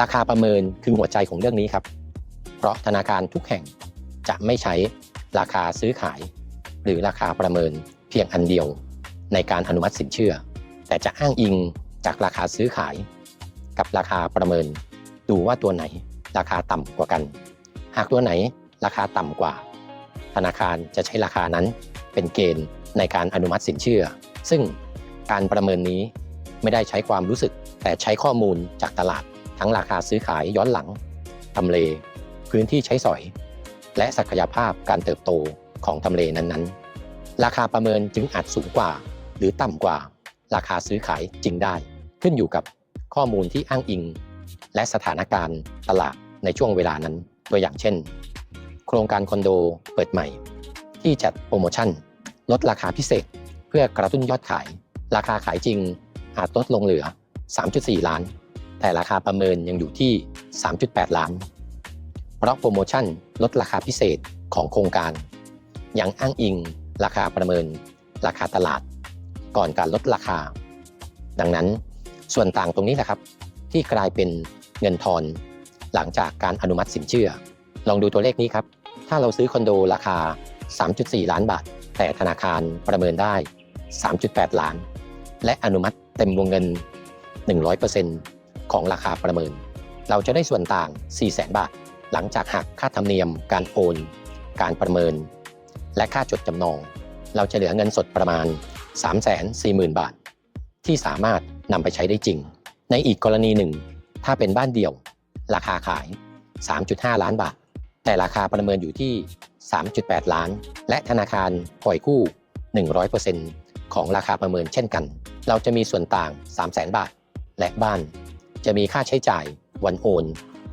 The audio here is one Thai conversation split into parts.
ราคาประเมินคือหัวใจของเรื่องนี้ครับ เพราะธนาคารทุกแห่งจะไม่ใช้ราคาซื้อขาย หรือราคาประเมินเพียงอันเดียวในการอนุมัติสินเชื่อ แต่จะอ้างอิงจากราคาซื้อขาย กับราคาประเมิน ดูว่าตัวไหนราคาต่ำกว่ากัน หากตัวไหนราคาต่ำกว่า ธนาคารจะใช้ราคานั้นเป็นเกณฑ์ในการอนุมัติสินเชื่อ ซึ่งการประเมินนี้ไม่ได้ใช้ความรู้สึกแต่ใช้ข้อมูลจากตลาด ทั้งราคาซื้อขายย้อนหลังทำเล พื้นที่ใช้สอย และศักยภาพการเติบโตของทำเลนั้นๆ ราคาประเมินจึงอาจสูงกว่า หรือต่ำกว่า ราคาซื้อขายจริงได้ ขึ้นอยู่กับข้อมูลที่อ้างอิง และสถานการณ์ตลาดในช่วงเวลานั้น ตัวอย่างเช่น โครงการคอนโดเปิดใหม่ ที่จัดโปรโมชั่น ลดราคาพิเศษ เพื่อกระตุ้นยอดขาย ราคาขายจริงอาจลดลงเหลือ 3.4 ล้าน แต่ราคาประเมินยังอยู่ที่ 3.8 ล้าน เพราะโปรโมชั่นลดราคาพิเศษของโครงการ ยังอ้างอิงราคาประเมิน ราคาตลาด ก่อนการลดราคา ดังนั้นส่วนต่างตรงนี้แหละครับ ที่กลายเป็นเงินทอน หลังจากการอนุมัติสินเชื่อ ลองดูตัวเลขนี้ครับ ถ้าเราซื้อคอนโดราคา 3.4 ล้านบาท แต่ธนาคารประเมินได้ 3.8 ล้าน และอนุมัติเต็มวงเงิน 100% ของราคาประเมิน เราจะได้ส่วนต่าง 400,000 บาท หลังจากหักค่าธรรมเนียม การโอน การประเมิน และค่าจดจำนอง เราจะเหลือเงินสดประมาณ 340,000 บาท ที่สามารถนำไปใช้ได้จริง ในอีกกรณีหนึ่ง ถ้าเป็นบ้านเดี่ยว ราคาขาย 3.5 ล้านบาท แต่ราคาประเมินอยู่ที่ 3.8 ล้าน และธนาคารปล่อยกู้ 100%ของราคาประเมินเช่นกัน เราจะมีส่วนต่าง 300,000 บาท และบ้าน จะมีค่าใช้จ่ายวันโอน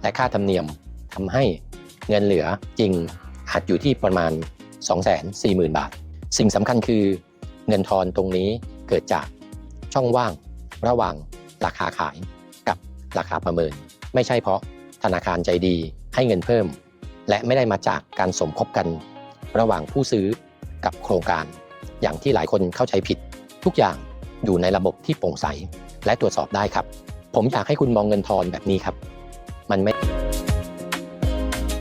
และค่าธรรมเนียมทำให้เงินเหลือจริงอาจอยู่ที่ประมาณ 240,000 บาท สิ่งสำคัญคือเงินทอนตรงนี้เกิดจากช่องว่างระหว่างราคาขายกับราคาประเมิน ไม่ใช่เพราะธนาคารใจดีให้เงินเพิ่ม และไม่ได้มาจากการสมคบกัน ระหว่างผู้ซื้อกับโครงการ อย่างที่หลายคนเข้าใจผิด ทุกอย่างอยู่ในระบบที่โปร่งใสและตรวจสอบได้ครับ ผมอยากให้คุณมองเงินทอนแบบนี้ครับ มันไม่